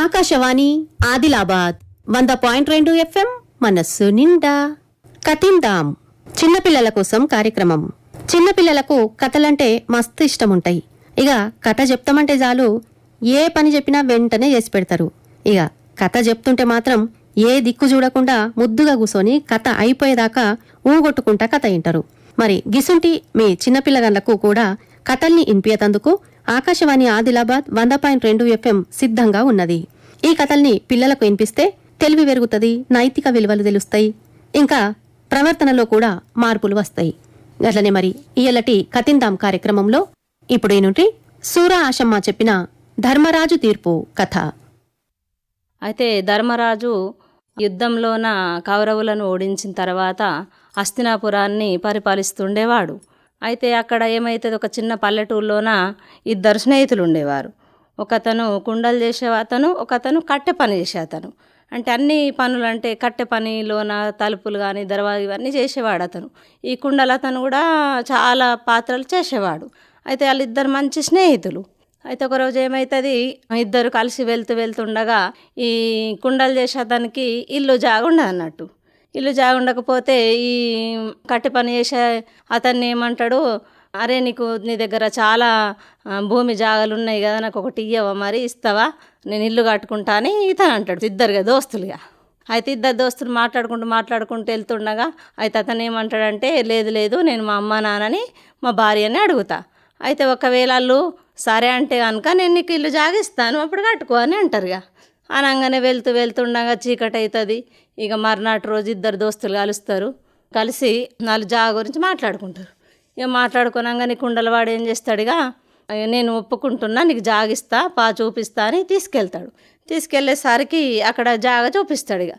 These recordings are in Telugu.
ఆకాశవాణి ఆదిలాబాద్ వంద పాయింట్ రెండు ఎఫ్ఎం మనస్సు నిండా. కతిందాం చిన్నపిల్లల కోసం కార్యక్రమం. చిన్నపిల్లలకు కథలంటే మస్తు ఇష్టముంటాయి. ఇక కథ చెప్తామంటే చాలు ఏ పని చెప్పినా వెంటనే చేసి పెడతారు. ఇక కథ చెప్తుంటే మాత్రం ఏ దిక్కు చూడకుండా ముద్దుగా కూసోని కథ అయిపోయేదాకా ఊగొట్టుకుంటా కథ వింటారు. మరి గిసుంటి మీ చిన్నపిల్లగాళ్ళకు కూడా కథల్ని ఇన్పియతందుకు ఆకాశవాణి ఆదిలాబాద్ వంద పాయింట్ రెండు ఎఫ్ఎం సిద్ధంగా ఉన్నది. ఈ కథల్ని పిల్లలకు వినిపిస్తే తెలివి పెరుగుతుంది నైతిక విలువలు తెలుస్తాయి ఇంకా ప్రవర్తనలో కూడా మార్పులు వస్తాయి. గట్లనే మరి ఇయలటి కతిందాం కార్యక్రమంలో ఇప్పుడు నుండి సూరా ఆశమ్మ చెప్పిన ధర్మరాజు తీర్పు కథ. అయితే ధర్మరాజు యుద్ధంలోన కౌరవులను ఓడించిన తర్వాత హస్తినాపురాన్ని పరిపాలిస్తుండేవాడు. అయితే అక్కడ ఏమవుతుంది ఒక చిన్న పల్లెటూరులోన ఇద్దరు స్నేహితులు ఉండేవారు ఒకతను కుండలు చేసే అతను ఒకతను కట్టె పని చేసే అతను అంటే అన్ని పనులు అంటే కట్టె పనిలోన తలుపులు కానీ దర్వా ఇవన్నీ చేసేవాడు అతను. ఈ కుండలు అతను కూడా చాలా పాత్రలు చేసేవాడు. అయితే వాళ్ళిద్దరు మంచి స్నేహితులు. అయితే ఒకరోజు ఏమవుతుంది ఇద్దరు కలిసి వెళ్తూ వెళ్తుండగా ఈ కుండలు చేసే అతనికి ఇల్లు జాగుండదు అన్నట్టు ఇల్లు జాగుండకపోతే ఈ కట్టి పని చేసే అతన్ని ఏమంటాడు? అరే నీకు నీ దగ్గర చాలా భూమి జాగాలు ఉన్నాయి కదా నాకు ఒకటి ఇయ్యవా మరి? ఇస్తావా? నేను ఇల్లు కట్టుకుంటా అని ఇతను అంటాడు ఇద్దరుగా దోస్తులుగా. అయితే ఇద్దరు దోస్తులు మాట్లాడుకుంటూ మాట్లాడుకుంటూ వెళ్తుండగా అయితే అతను ఏమంటాడంటే లేదు లేదు నేను మా అమ్మ నాన్నని మా భార్యని అడుగుతా. అయితే ఒకవేళ వాళ్ళు సరే అంటే కనుక నేను నీకు ఇల్లు జాగిస్తాను అప్పుడు కట్టుకో అని అంటారుగా. అనగానే వెళ్తూ వెళ్తుండగా చీకటి అవుతుంది ఇక మర్నాటి రోజు ఇద్దరు దోస్తులు కలుస్తారు. కలిసి నాలుగు జాగ గురించి మాట్లాడుకుంటారు. ఇక మాట్లాడుకున్నాక కుండల వాడు ఏం చేస్తాడుగా? "అయ్యో, నేను ఒప్పుకుంటున్నా నీకు జాగిస్తా పా చూపిస్తా అని తీసుకెళ్తాడు. తీసుకెళ్ళేసరికి అక్కడ జాగ చూపిస్తాడు ఇక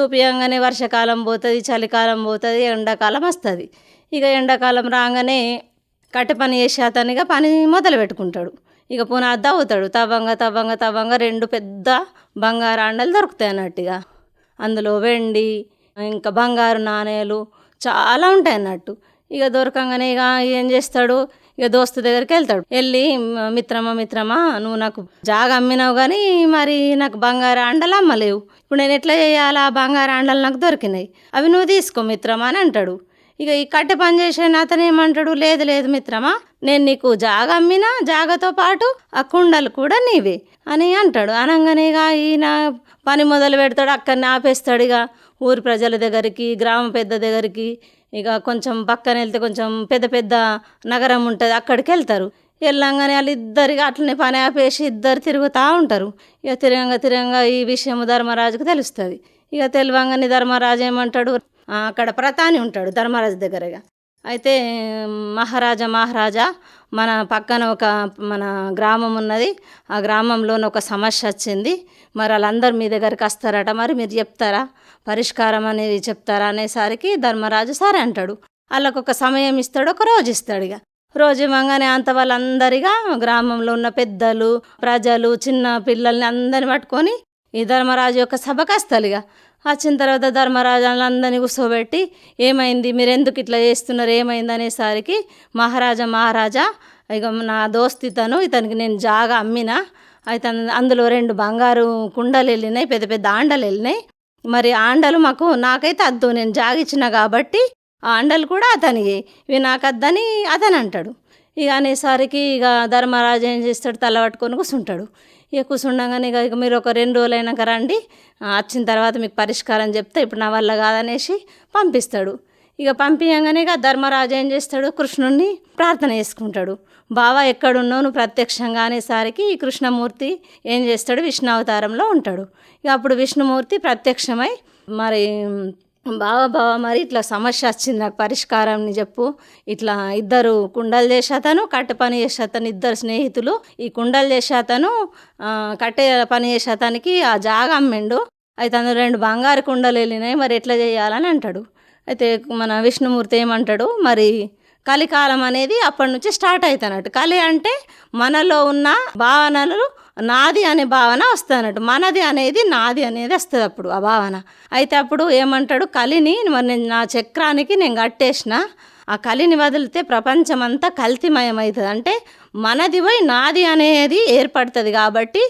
చూపించగానే వర్షాకాలం పోతుంది చలికాలం పోతుంది ఎండాకాలం వస్తుంది. ఇక ఎండాకాలం రాగానే కట్టె పని చేసే అతనిగా పని మొదలు పెట్టుకుంటాడు ఇక పునాది తవ్వుతాడు తబంగ తబంగ తబంగ రెండు పెద్ద బంగారు అండలు దొరుకుతాయి అన్నట్టుగా. అందులో వెండి ఇంకా బంగారు నాణేలు చాలా ఉంటాయి అన్నట్టు. ఇక దొరకంగానే ఇక ఏం చేస్తాడు? ఇక దోస్తు దగ్గరికి వెళ్తాడు. వెళ్ళి మిత్రమా మిత్రమా నువ్వు నాకు జాగా అమ్మినావు కానీ మరి నాకు బంగారు అండలు అమ్మలేవు. ఇప్పుడు నేను ఎట్లా చేయాలా? ఆ బంగారు అండలు నాకు దొరికినాయి. అవి నువ్వు తీసుకో మిత్రమా అని అంటాడు. ఇక ఈ కట్టె పని చేసే అతను ఏమంటాడు? లేదు లేదు మిత్రమా నేను నీకు జాగ అమ్మినా జాగతో పాటు ఆ కుండలు కూడా నీవే అని అంటాడు. అనగానే ఇక ఈయన పని మొదలు పెడతాడు అక్కడనే ఆపేస్తాడు ఇక ఊరి ప్రజల దగ్గరికి గ్రామ పెద్ద దగ్గరికి. ఇక కొంచెం పక్కన వెళ్తే కొంచెం పెద్ద పెద్ద నగరం ఉంటుంది అక్కడికి వెళ్తారు. వెళ్ళంగానే వాళ్ళు ఇద్దరికి అట్లనే పని ఆపేసి ఇద్దరు తిరుగుతూ ఉంటారు. ఇక తిరగంగా తిరగంగా ఈ విషయం ధర్మరాజుకు తెలుస్తుంది. ఇక తెలివంగానే ధర్మరాజు ఏమంటాడు? అక్కడ ప్రతాని ఉంటాడు ధర్మరాజు దగ్గరగా. అయితే మహారాజా మహారాజా మన పక్కన ఒక మన గ్రామం ఉన్నది. ఆ గ్రామంలోనే ఒక సమస్య వచ్చింది. మరి వాళ్ళందరూ మీ దగ్గరికి వస్తారట. మరి మీరు చెప్తారా? పరిష్కారం అనేది చెప్తారా అనేసరికి ధర్మరాజు సరే అంటాడు. వాళ్ళకు ఒక సమయం ఇస్తాడు ఒక రోజు ఇస్తాడు ఇక. రోజు ఇవ్వగానే అంత వాళ్ళందరిగా గ్రామంలో ఉన్న పెద్దలు ప్రజలు చిన్న పిల్లల్ని అందరిని పట్టుకొని ఈ ధర్మరాజు యొక్క సభకు వస్తారు ఇక వచ్చిన తర్వాత ధర్మరాజు అందరినీ కూర్చోబెట్టి ఏమైంది? మీరు ఎందుకు ఇట్లా చేస్తున్నారు? ఏమైంది? అనేసరికి మహారాజా మహారాజా ఇక నా దోస్త్ ఇతను ఇతనికి నేను జాగా అమ్మిన. అయితే అందులో రెండు బంగారు కుండలు వెళ్ళినాయి పెద్ద పెద్ద ఆండలు వెళ్ళినాయి. మరి ఆండలు మాకు నాకైతే అద్దు నేను జాగిచ్చిన కాబట్టి ఆ అండలు కూడా అతనికి ఇవి నాకు అద్దని అతను అంటాడు ఇక అనేసరికి ఇక ధర్మరాజు ఏం చేస్తాడు? తల పట్టుకొని కూర్చుంటాడు ఇక కూర్చుండగానే ఇక ఇక మీరు ఒక రెండు రోజులు అయినాక రండి వచ్చిన తర్వాత మీకు పరిష్కారం చెప్తే. ఇప్పుడు నా వల్ల కాదనేసి పంపిస్తాడు. ఇక పంపించగానే ఇక ధర్మరాజు ఏం చేస్తాడు? కృష్ణుణ్ణి ప్రార్థన చేసుకుంటాడు. బావ ఎక్కడున్నావు? నువ్వు ప్రత్యక్షంగా అనేసరికి ఈ కృష్ణమూర్తి ఏం చేస్తాడు? విష్ణు అవతారంలో ఉంటాడు. ఇక అప్పుడు విష్ణుమూర్తి ప్రత్యక్షమై మరి బావా బావ మరి ఇట్లా సమస్య వచ్చింది నాకు పరిష్కారం చెప్పు. ఇట్లా ఇద్దరు కుండలు చేసే అతను కట్టె పని చేసే అతను ఇద్దరు స్నేహితులు. ఈ కుండలు చేసే అతను కట్టె పని చేసేతానికి ఆ జాగా అమ్మిండు అయితే అందులో రెండు బంగారు కుండలు వెళ్ళినాయి మరి ఎట్లా చేయాలని అంటాడు. అయితే మన విష్ణుమూర్తి ఏమంటాడు మరి కలికాలం అనేది అప్పటి నుంచి స్టార్ట్ అవుతున్నట్టు కలి అంటే మనలో ఉన్న భావనలు నాది అనే భావన వస్తున్నట్టు. మనది అనేది నాది అనేది వస్తుంది అప్పుడు ఆ భావన. అయితే అప్పుడు ఏమంటాడు? కలిని మరి నేను నా చక్రానికి నేను కట్టేసిన ఆ కలిని వదిలితే ప్రపంచం అంతా కల్తీమయం అవుతుంది అంటే మనది పోయి నాది అనేది ఏర్పడుతుంది కాబట్టి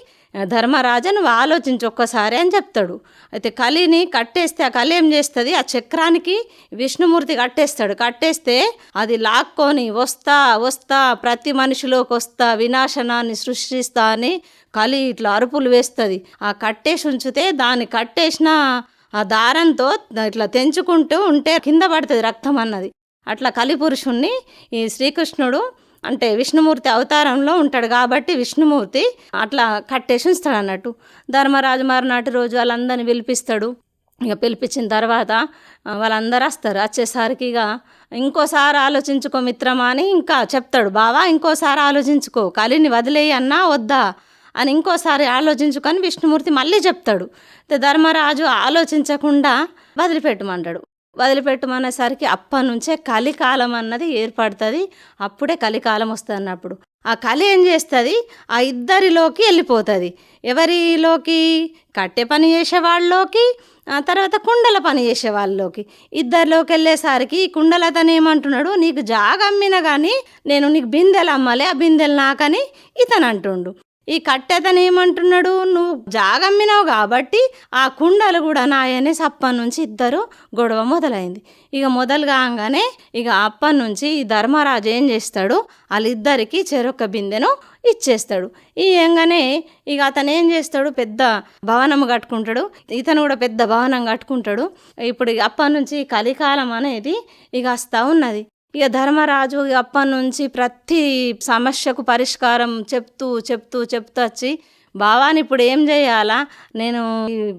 ధర్మరాజను నువ్వు ఆలోచించు ఒక్కసారి అని చెప్తాడు. అయితే కలిని కట్టేస్తే ఆ కలి ఏం చేస్తుంది? ఆ చక్రానికి విష్ణుమూర్తి కట్టేస్తాడు. కట్టేస్తే అది లాక్కొని వస్తా వస్తా ప్రతి మనిషిలోకి వస్తా వినాశనాన్ని సృష్టిస్తా అని కలి ఇట్లా అరుపులు వేస్తుంది. ఆ కట్టేసి ఉంచితే దాన్ని కట్టేసిన ఆ దారంతో ఇట్లా తెంచుకుంటూ ఉంటే కింద పడుతుంది రక్తం అన్నది. అట్లా కలిపురుషుణ్ణి ఈ శ్రీకృష్ణుడు అంటే విష్ణుమూర్తి అవతారంలో ఉంటాడు కాబట్టి విష్ణుమూర్తి అట్లా కట్టేసి ఉంచుతాడు అన్నట్టు. ధర్మరాజు మరునాటి రోజు వాళ్ళందరిని పిలిపిస్తాడు. ఇక పిలిపించిన తర్వాత వాళ్ళందరూ వస్తారు. వచ్చేసరికి ఇక ఇంకోసారి ఆలోచించుకో మిత్రమా అని ఇంకా చెప్తాడు. బావా ఇంకోసారి ఆలోచించుకో. కలిని వదిలేయి అన్నా వద్దా? అని ఇంకోసారి ఆలోచించుకొని విష్ణుమూర్తి మళ్ళీ చెప్తాడు. ధర్మరాజు ఆలోచించకుండా వదిలిపెట్టమంటాడు వదిలిపెట్టమనేసరికి అప్పటి నుంచే కలికాలం అన్నది ఏర్పడుతుంది. అప్పుడే కలికాలం వస్తుంది అన్నప్పుడు ఆ కలి ఏం చేస్తుంది? ఆ ఇద్దరిలోకి వెళ్ళిపోతుంది. ఎవరిలోకి? కట్టె పని చేసే వాళ్ళలోకి ఆ తర్వాత కుండల పని చేసే వాళ్ళలోకి. ఇద్దరిలోకి వెళ్ళేసరికి కుండల అతను ఏమంటున్నాడు? నీకు జాగమ్మిన కానీ నేను నీకు బిందెలు అమ్మాలి ఆ బిందెలు నాకని ఇతను అంటుండు. ఈ కట్టెతను ఏమంటున్నాడు? నువ్వు జాగమ్మినావు కాబట్టి ఆ కుండలు కూడా నాయనే అప్పటి నుంచి ఇద్దరు గొడవ మొదలైంది. ఇక మొదలు కాగానే ఇక అప్పటి నుంచి ఈ ధర్మరాజు ఏం చేస్తాడు? వాళ్ళిద్దరికి చెరొక్క బిందెను ఇచ్చేస్తాడు. ఈ ఏంగానే ఇక అతను ఏం చేస్తాడు? పెద్ద భవనం కట్టుకుంటాడు. ఇతను కూడా పెద్ద భవనం కట్టుకుంటాడు. ఇప్పుడు అప్పటి నుంచి కలికాలం అనేది ఇక వస్తూ ఉన్నది. ఇక ధర్మరాజు అప్పటి నుంచి ప్రతి సమస్యకు పరిష్కారం చెప్తూ చెప్తూ చెప్తూ వచ్చి బావాని ఇప్పుడు ఏం చేయాలా? నేను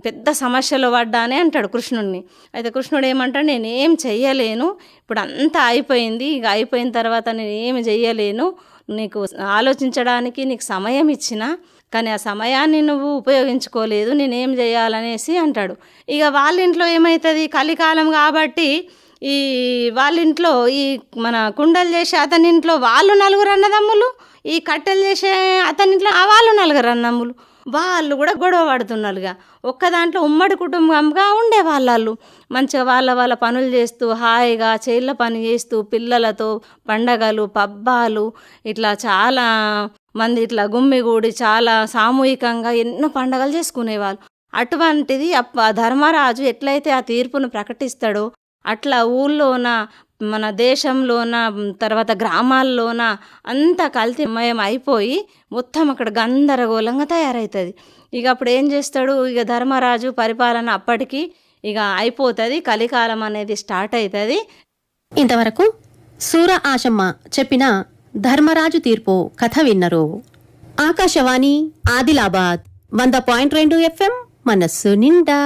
పెద్ద సమస్యలో పడ్డానే అంటాడు కృష్ణుడిని అయితే కృష్ణుడు ఏమంటాడు నేను ఏం చెయ్యలేను. ఇప్పుడు అంతా అయిపోయింది. ఇక అయిపోయిన తర్వాత నేను ఏమి చెయ్యలేను. నీకు ఆలోచించడానికి నీకు సమయం ఇచ్చిన కానీ ఆ సమయాన్ని నువ్వు ఉపయోగించుకోలేదు. నేనేం చేయాలనేసి అంటాడు. ఇక వాళ్ళ ఇంట్లో ఏమవుతుంది కలికాలం కాబట్టి ఈ వాళ్ళ ఇంట్లో ఈ మన కుండలు చేసే అతని ఇంట్లో వాళ్ళు నలుగురు అన్నదమ్ములు ఈ కట్టెలు చేసే అతని ఇంట్లో ఆ వాళ్ళు నలుగురు అన్నమ్ములు వాళ్ళు కూడా గొడవ పడుతున్నారుగా. ఒక్క దాంట్లో ఉమ్మడి కుటుంబంగా ఉండే వాళ్ళు మంచిగా వాళ్ళ వాళ్ళ పనులు చేస్తూ హాయిగా చేళ్ళ పని చేస్తూ పిల్లలతో పండగలు పబ్బాలు ఇట్లా చాలా మంది ఇట్లా గుమ్మిగూడి చాలా సామూహికంగా ఎన్నో పండగలు చేసుకునేవాళ్ళు. అటువంటిది అప్ప ధర్మరాజు ఎట్లయితే ఆ తీర్పును ప్రకటిస్తాడో అట్లా ఊళ్ళోన మన దేశంలోన తర్వాత గ్రామాల్లోన అంతా కల్తీమయం అయిపోయి మొత్తం అక్కడ గందరగోళంగా తయారవుతుంది ఇక అప్పుడు ఏం చేస్తాడు? ఇక ధర్మరాజు పరిపాలన అప్పటికి ఇక అయిపోతుంది కలికాలం అనేది స్టార్ట్ అవుతుంది ఇంతవరకు సూర ఆశమ్మ చెప్పిన ధర్మరాజు తీర్పు కథ విన్నరు. ఆకాశవాణి ఆదిలాబాద్ వంద పాయింట్ రెండు ఎఫ్ఎం మనస్సు నిండా.